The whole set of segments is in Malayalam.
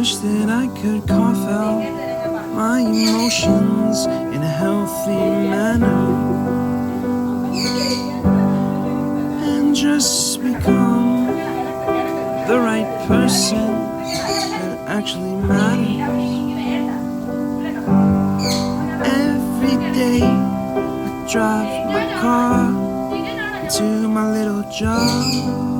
wish that I could cough out my emotions in a healthy manner and just become the right person that actually matters. Every day I drive my car to my little job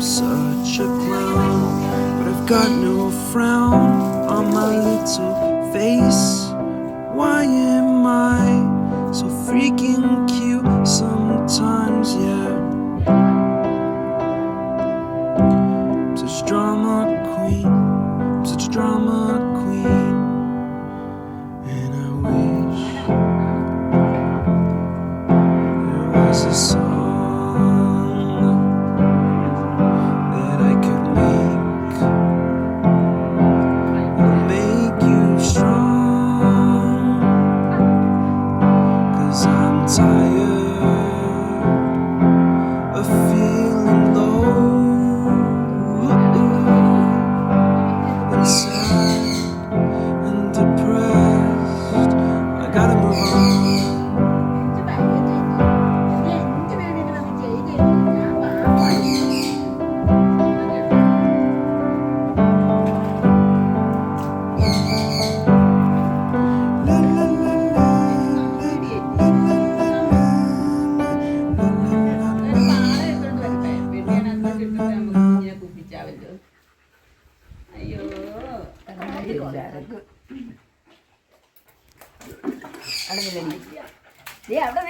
I'm such a clown, but I've got no frown on my little face. Why am I so freaking cute sometimes? Yeah.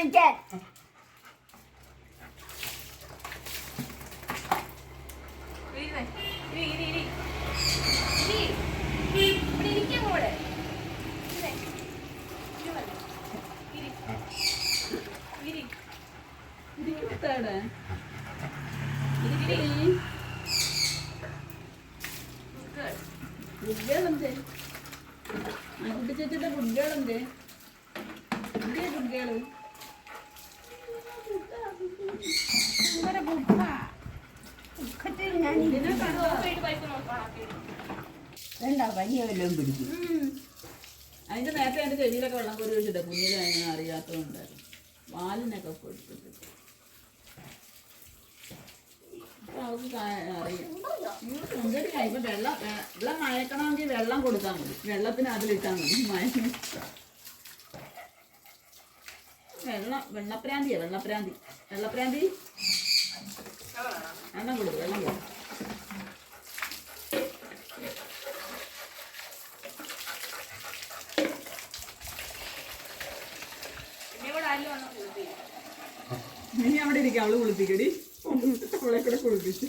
നിൽക്കാൻ ഇരിക്കട്ടെ ഗുഡ്ഗേളെന്തേ ആ കുട്ടി ചേച്ചിയുടെ ഗുഡ്ഗേളെന്തേ എന്തേ ഗുഡ്ഗേൾ വേണ്ട പനിയെ വല്ലതും പിടിക്കും അതിന്റെ നേരത്തെ എന്റെ ചെവിയിലൊക്കെ വെള്ളം കോരി വെച്ചിട്ട് കുഞ്ഞിലെ അങ്ങനെ അറിയാത്തതുണ്ടായിരുന്നു വാലിനൊക്കെ കൊടുത്തിട്ട്. അപ്പൊ അവൾക്ക് കാ- അറിയാം. സുന്ദരിയായി ഇപ്പൊ വെള്ളം വെള്ളം മയക്കണമെങ്കിൽ വെള്ളം കൊടുത്താൽ മതി. വെള്ളത്തിന് അതിലിട്ടാൽ മതി. മയങ്ങി വെള്ളം വെള്ളപ്രാന്തിയാ വെള്ളപ്രാന്തി. വെള്ളപ്രാന്തി? വെള്ളം കൊടുക്കും വെള്ളം കൊടുക്കും. ഇനി അവിടെ ഇരിക്കാം അവൾ കുളിപ്പിക്കടി അവളെ കൂടെ കുളിപ്പിച്ചു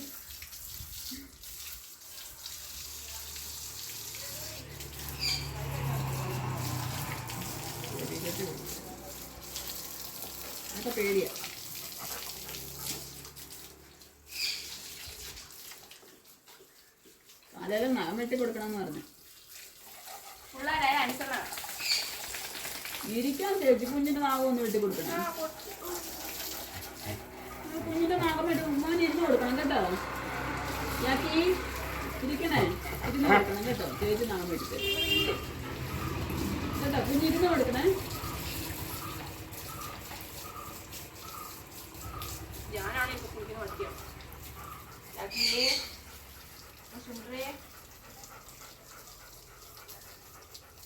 നഖം വെട്ടി കൊടുക്കണമെന്ന് പറഞ്ഞു. ഇരിക്കാൻ ചേച്ചി കുഞ്ഞിന്റെ നാഗം ഒന്ന് വെട്ടി കൊടുക്കണം. കുഞ്ഞിന്റെ നാഗം വെട്ടി ഉമ്മാൻ ഇരുന്ന് കൊടുക്കണം കേട്ടോ. യാക്കി ഇരിക്കണേ. ഇരുന്ന് കൊടുക്കണം കേട്ടോ. ചേച്ചി നാഗം വെട്ടി തരും. കേട്ടോ കുഞ്ഞിരുന്ന് കൊടുക്കണേ ഞാനാണ് ഇപ്പൊ കുളിക്കുന്ന പഠിക്കുക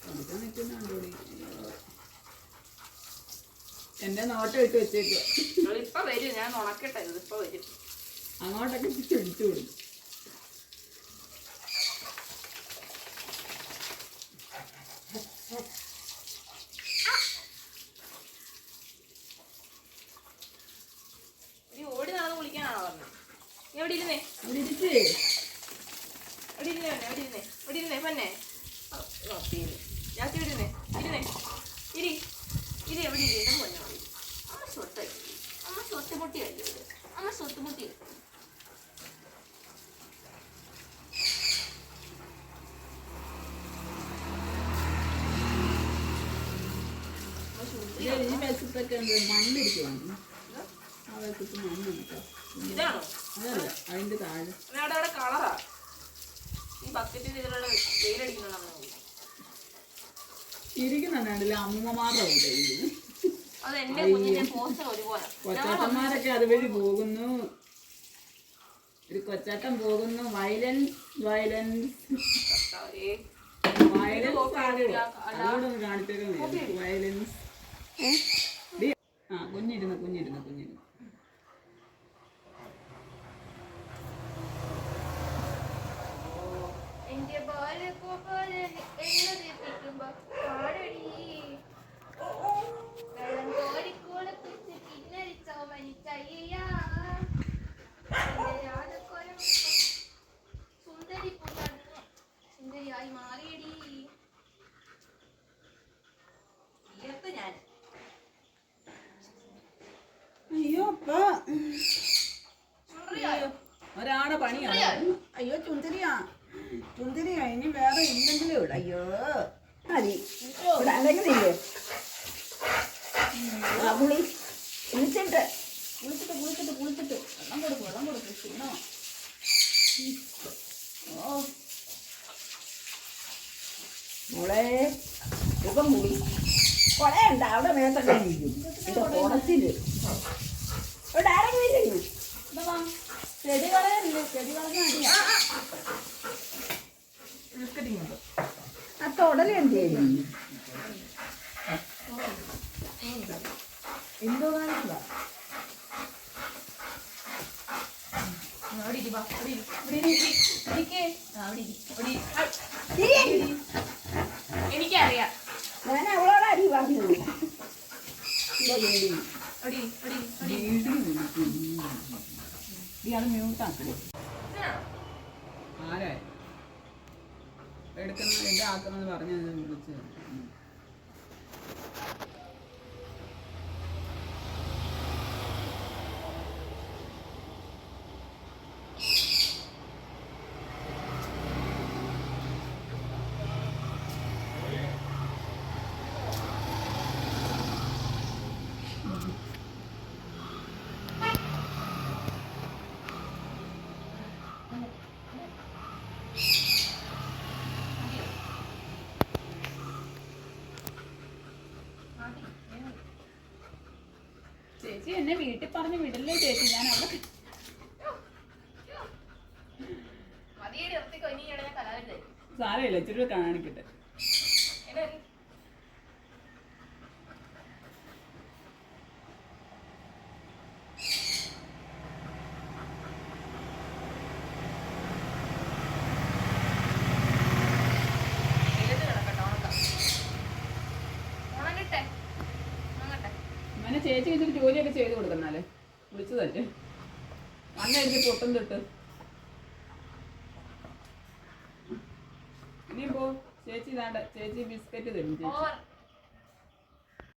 അവിടെ നിൽക്കുന്നുണ്ടോടി എന്റെ നോട്ടം ഇട്ട് ഇപ്പൊ വരും. ഞാൻ ഉണക്കട്ടെ. ഇപ്പൊ വരും. അങ്ങോട്ടൊക്കെ പിടിച്ചു ഇനി ഓടി നടന്ന് വിളിക്കാനാണോ പറഞ്ഞത്? നീ എവിടെ ഇരുന്നേ? അവിടെ ഇരിക്ക്. എവിടെ ഇരുന്നേ പൊന്നെ എവിടെ ഇരുന്നേ? എവിടെ ഇരുന്നേ പൊന്നെ? ഓ, ഓ, പേര്. ജാസ്തി എവിടെ ഇരുന്നേ. ഇരുന്നേ. ഇരി. ഇരി എവിടെ ഇരി? പൊന്നെ. ഇത്? അമ്മ സ്വത്ത് മുട്ടി ഇത് ഈ ആ ഇതാണോ? അതല്ല അതിന്റെ താഴെ. അമ്മ അവിടെ അവിടെ കളറാ. ഈ ബക്കറ്റിൽ ഇതിലുള്ള വെയിലടിക്കുന്നുണ്ടോ ഇരിക്കുന്നുണ്ടല്ലേ അമ്മമാരുടെ കൂടെ ഇരിക്കുന്നു. കൊച്ചാട്ടന്മാരൊക്കെ അതുവഴി പോകുന്നു. ഒരു കൊച്ചാട്ടൻ പോകുന്നു. Violence violence. വയലൻസ് അതുകൊണ്ടൊന്ന് കാണിച്ചേക്കുന്നത് വയലൻസ്. ഒരാടെ പണിയാണ് അയ്യോ ചുന്തിരിയാ. ചുന്തിരിയാ. ഇനി വേറെ ഇല്ലെങ്കിലും ഉള്ളു അയ്യോ. മതി. ഇവിടെ അടങ്ങുന്നില്ലേ ആ കുളി കുളിച്ചിട്ട് കുളിച്ചിട്ട് കുളിച്ചിട്ട് കുളിച്ചിട്ട് വെള്ളം കൊടുക്കും വെള്ളം കൊടുക്കും. ക്ഷീണോ? ഓ. മോളെ ഇപ്പം കുളി കൊടയുണ്ട്. അവിടെ മേത്തൊക്കെ ഇരിക്കും. ഇത് കുടത്തിൽ ഇവിടെ ആരെങ്കിലും ചെടി ഞാൻ ചെടി അടി ആ. തൊടൽ എന്ത് എന്തോ അവിടെ ഇയാൾ മ്യൂട്ട് ഇതിനാണോ? ആരെ? എടുക്കുന്ന എന്റെ ആക്കണമെന്ന് പറഞ്ഞു വിളിച്ച് ചേച്ചി എന്നെ വീട്ടിൽ പറഞ്ഞ് വിടല്ലേ ചേച്ചി? ഞാൻ അവിടെ സാരമില്ല ഇച്ചിരി കൂടെ കാണിക്കട്ടെ ചേച്ചി ഇതിൽ ജോലിയൊക്കെ ചെയ്ത് കൊടുക്കുന്നാലേ വിളിച്ചതല്ലേ അന്നെനിക്ക് പൊട്ടും തൊട്ട്. ഇനിയിപ്പോ ചേച്ചി ഇതാണ്ട ചേച്ചി ബിസ്ക്കറ്റ് തരും ചേച്ചി.